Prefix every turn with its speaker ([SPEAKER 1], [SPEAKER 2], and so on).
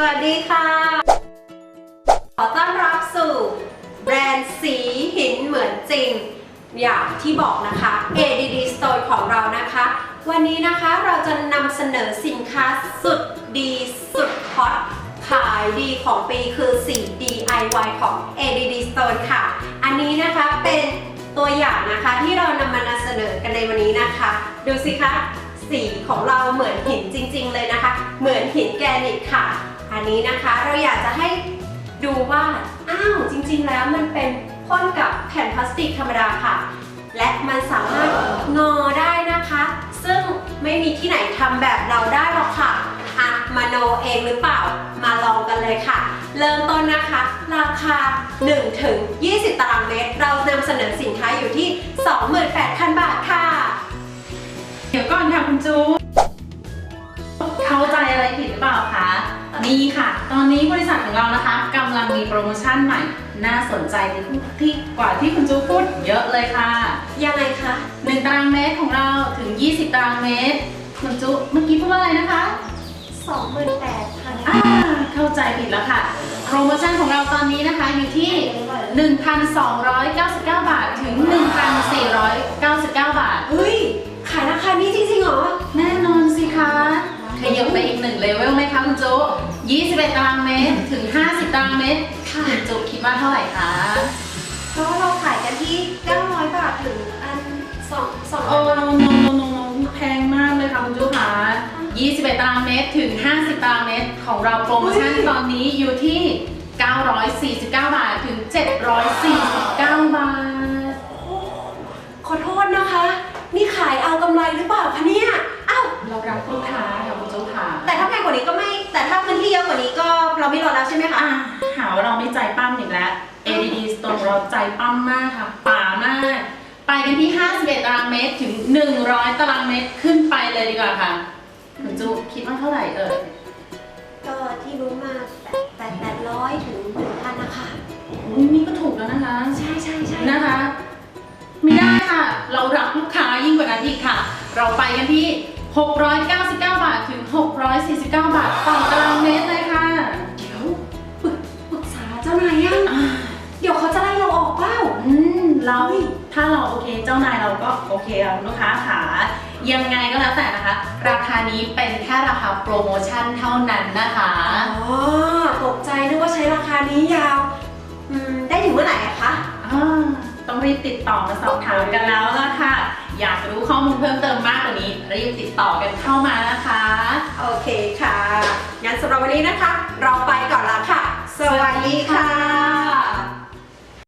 [SPEAKER 1] สวัสดีค่ะ ขอต้อนรับสู่แบรนด์สีหินเหมือนจริง อย่างที่บอกนะคะ ADD Store ของเรานะคะ วันนี้นะคะเราจะนำเสนอสินค้าสุดดีสุดฮอตขายดีของปีคือสี DIY ของ ADD Store ค่ะ อันนี้นะคะเป็นตัวอย่างนะคะที่เรานำมานำเสนอกันในวันนี้นะคะ ดูสิคะสีของเราเหมือนหินจริง ๆ เลยนะคะ เหมือนหินแกรนิตค่ะ นี้นะคะ เราอยากจะให้ดูว่า อ้าวจริง ๆ แล้วมันเป็นพ่นกับแผ่นพลาสติกธรรมดาค่ะ และมันสามารถงอได้นะคะ ซึ่งไม่มีที่ไหนทำแบบเราได้หรอกค่ะอะมาโนเองหรือเปล่า มาลองกันเลยค่ะ เริ่มต้นนะคะ ราคา 1 ถึง 20 ตารางเมตร เรานำเสนอสินค้าอยู่ที่ 28,000 บาทค่ะ
[SPEAKER 2] เดี๋ยวก่อนค่ะคุณจูเข้าใจอะไรผิดหรือเปล่าคะ นี่ค่ะ ตอนนี้บริษัทของเรานะคะกำลังมีโปรโมชั่นใหม่ น่าสนใจที่กว่าที่คุณจูพูดเยอะเลยค่ะ
[SPEAKER 1] ยังไงคะ
[SPEAKER 2] 1 ตารางเมตรของเราถึง 20 ตารางเมตร คุณจูเมื่อกี้พูดว่าอะไรนะคะ
[SPEAKER 1] 28,000
[SPEAKER 2] อ่าเข้าใจผิดแล้วค่ะ โปรโมชั่นของเราตอนนี้นะคะอยู่ที่ 1,299 บาทถึง 1,499 บาท
[SPEAKER 1] เฮ้ย ขายราคานี้จริงๆเหรอ
[SPEAKER 2] แน่นอนสิคะขยับไปอีกหนึ่งเลเวลไหมคะคุณจุ 21 ตารางเมตรถึง 50 ตารางเมตร
[SPEAKER 1] ค่ะ
[SPEAKER 2] คุณจุคิดว่าเท่าไหร่คะ
[SPEAKER 1] เพราะว่าเราขายกันที่ 900 บาทถึงอัน2 2
[SPEAKER 2] โอ้โนโนโนแพงมากเลยค่ะคุณจุค่ะ21 ตารางเมตรถึง 50 ตารางเมตรของเราโปรโมชั่นตอนนี้อยู่ที่ 949 บาทถึง 749
[SPEAKER 1] ไม่รอแล้วใช่ไหมคะ
[SPEAKER 2] อะหาว่าเราไม่ใจปั้มอีกแล้ว ADD Store ของเราใจปั้มมากค่ะ ป่ามาก ไปกันที่ 51 ตารางเมตรถึง 100 ตารางเมตรขึ้นไปเลยดีกว่าค่ะคุณจูคิดว่าเท่าไหร่เอ่ย
[SPEAKER 1] ก็ที่รู้มาแปดแปดร้อยถึงหนึ่งพันนะคะ
[SPEAKER 2] อุ๊ยนี่ก็ถูกแล้วนะคะ
[SPEAKER 1] ใช่ใช่ใช่
[SPEAKER 2] นะคะ ไม่ได้ค่ะ เรารับลูกค้ายิ่งกว่านั้นอีกค่ะ เราไปกันที่ 699 บาทถึง 649 บาทต่อตารางเมตรเลย เราถ้าเราโอเคเจ้านายเราก็โอเคเราลูกค้าขายังไงก็แล้วแต่นะคะ ราคานี้เป็นแค่ราคาโปรโมชั่นเท่านั้นนะคะ
[SPEAKER 1] อ๋อตกใจนึกว่าใช้ราคานี้ยาวอืมได้ถึงเมื่อไหร่อะคะ
[SPEAKER 2] อ่าต้องรีบติดต่อมาสอบถามกันแล้วล่ะค่ะ อยากรู้ข้อมูลเพิ่มเติมมากกว่านี้รีบติดต่อกันเข้ามานะคะ
[SPEAKER 1] โอเคค่ะ งั้นสำหรับวันนี้นะคะ เราไปก่อนละค่ะ สวัสดีค่ะ